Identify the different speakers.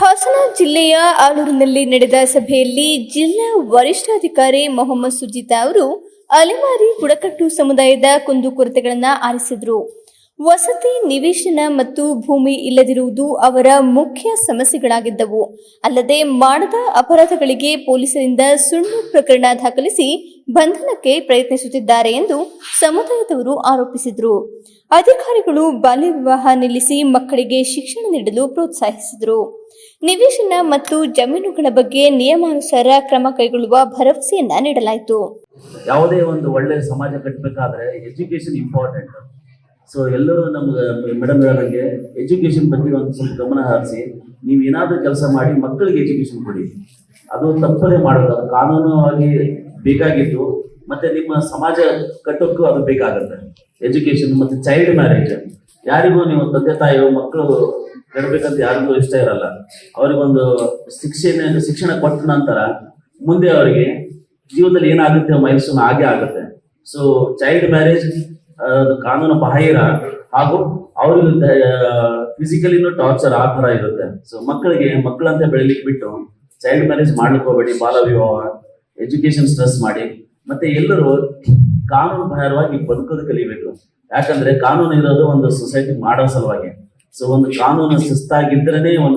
Speaker 1: ಹಾಸನ ಜಿಲ್ಲೆಯ ಆಲೂರಿನಲ್ಲಿ ನಡೆದ ಸಭೆಯಲ್ಲಿ ಜಿಲ್ಲಾ ವರಿಷ್ಠಾಧಿಕಾರಿ ಮೊಹಮ್ಮದ್ ಸುಜಿತಾ ಅವರು ಅಲೆಮಾರಿ ಬುಡಕಟ್ಟು ಸಮುದಾಯದ ಕುಂದುಕೊರತೆಗಳನ್ನು ಆಲಿಸಿದರು ವಸತಿ, ನಿವೇಶನ ಮತ್ತು ಭೂಮಿ ಇಲ್ಲದಿರುವುದು ಅವರ ಮುಖ್ಯ ಸಮಸ್ಯೆಗಳಾಗಿದ್ದವು. ಅಲ್ಲದೆ ಮಾಡದ ಅಪರಾಧಗಳಿಗೆ ಪೊಲೀಸರಿಂದ ಸುಳ್ಳು ಪ್ರಕರಣ ದಾಖಲಿಸಿ ಬಂಧನಕ್ಕೆ ಪ್ರಯತ್ನಿಸುತ್ತಿದ್ದಾರೆ ಎಂದು ಸಮುದಾಯದವರು ಆರೋಪಿಸಿದರು. ಅಧಿಕಾರಿಗಳು ಬಾಲ್ಯ ವಿವಾಹ ನಿಲ್ಲಿಸಿ ಮಕ್ಕಳಿಗೆ ಶಿಕ್ಷಣ ನೀಡಲು ಪ್ರೋತ್ಸಾಹಿಸಿದರು. ನಿವೇಶನ ಮತ್ತು ಜಮೀನುಗಳ ಬಗ್ಗೆ ನಿಯಮಾನುಸಾರ ಕ್ರಮ ಕೈಗೊಳ್ಳುವ ಭರವಸೆಯನ್ನ ನೀಡಲಾಯಿತು.
Speaker 2: ಯಾವುದೇ ಒಂದು ಒಳ್ಳೆಯ ಸಮಾಜ ಕಟ್ಟಬೇಕಾದ್ರೆ ಎಜುಕೇಶನ್ ಇಂಪಾರ್ಟೆಂಟ್ ಸೊ ಎಲ್ಲರೂ ನಮ್ಗೆ ಮೇಡಮ್ ಹೇಳಂಗೆ ಎಜುಕೇಶನ್ ಬಗ್ಗೆ ಒಂದು ಸ್ವಲ್ಪ ಗಮನ ಹರಿಸಿ, ನೀವು ಏನಾದರೂ ಕೆಲಸ ಮಾಡಿ ಮಕ್ಕಳಿಗೆ ಎಜುಕೇಶನ್ ಕೊಡಿ. ಅದು ತಪ್ಪದೇ ಮಾಡೋದು ಅದು ಕಾನೂನುವಾಗಿ ಬೇಕಾಗಿದ್ದು, ಮತ್ತೆ ನಿಮ್ಮ ಸಮಾಜ ಕಟ್ಟೋಕ್ಕೂ ಅದು ಬೇಕಾಗುತ್ತೆ. ಎಜುಕೇಶನ್ ಮತ್ತೆ ಚೈಲ್ಡ್ ಮ್ಯಾರೇಜ್ ಯಾರಿಗೂ ನೀವು ತಂದೆ ತಾಯಿಯು ಮಕ್ಕಳು ಕೆಡಬೇಕಂತ ಯಾರಿಗೂ ಇಷ್ಟ ಇರಲ್ಲ. ಅವರಿಗೊಂದು ಶಿಕ್ಷಣ ಶಿಕ್ಷಣ ಕೊಟ್ಟ ನಂತರ ಮುಂದೆ ಅವರಿಗೆ ಜೀವನದಲ್ಲಿ ಏನಾಗುತ್ತೆ ಮೈಲ್ಸ್ಟೋನ್ ಆಗೇ ಆಗುತ್ತೆ. ಸೊ ಚೈಲ್ಡ್ ಮ್ಯಾರೇಜ್ ಕಾನೂನು ಬಾಹಿರ ಹಾಗೂ ಅವ್ರಿಗೆ ಫಿಸಿಕಲಿನೂ ಟಾರ್ಚರ್ ಆ ತರ ಇರುತ್ತೆ. ಸೊ ಮಕ್ಕಳಿಗೆ, ಮಕ್ಕಳಂತೆ ಬೆಳಿಲಿಕ್ಕೆ ಬಿಟ್ಟು ಚೈಲ್ಡ್ ಮ್ಯಾರೇಜ್ ಮಾಡ್ಲಿಕ್ಕೆ ಹೋಗ್ಬೇಡಿ, ಬಾಲ ವಿವಾಹ ಎಜುಕೇಶನ್ ಸ್ಟ್ರೆಸ್ ಮಾಡಿ, ಮತ್ತೆ ಎಲ್ಲರೂ ಕಾನೂನು ಬಾಹಿರವಾಗಿ ಬದುಕೋದು ಕಲಿಬೇಕು. ಯಾಕಂದ್ರೆ ಕಾನೂನು ಇರೋದು ಒಂದು ಸೊಸೈಟಿ ಮಾಡೋ ಸಲುವಾಗಿ. ಸೊ ಒಂದು ಕಾನೂನು ಶಿಸ್ತಾಗಿದ್ರೇನೆ ಒಂದು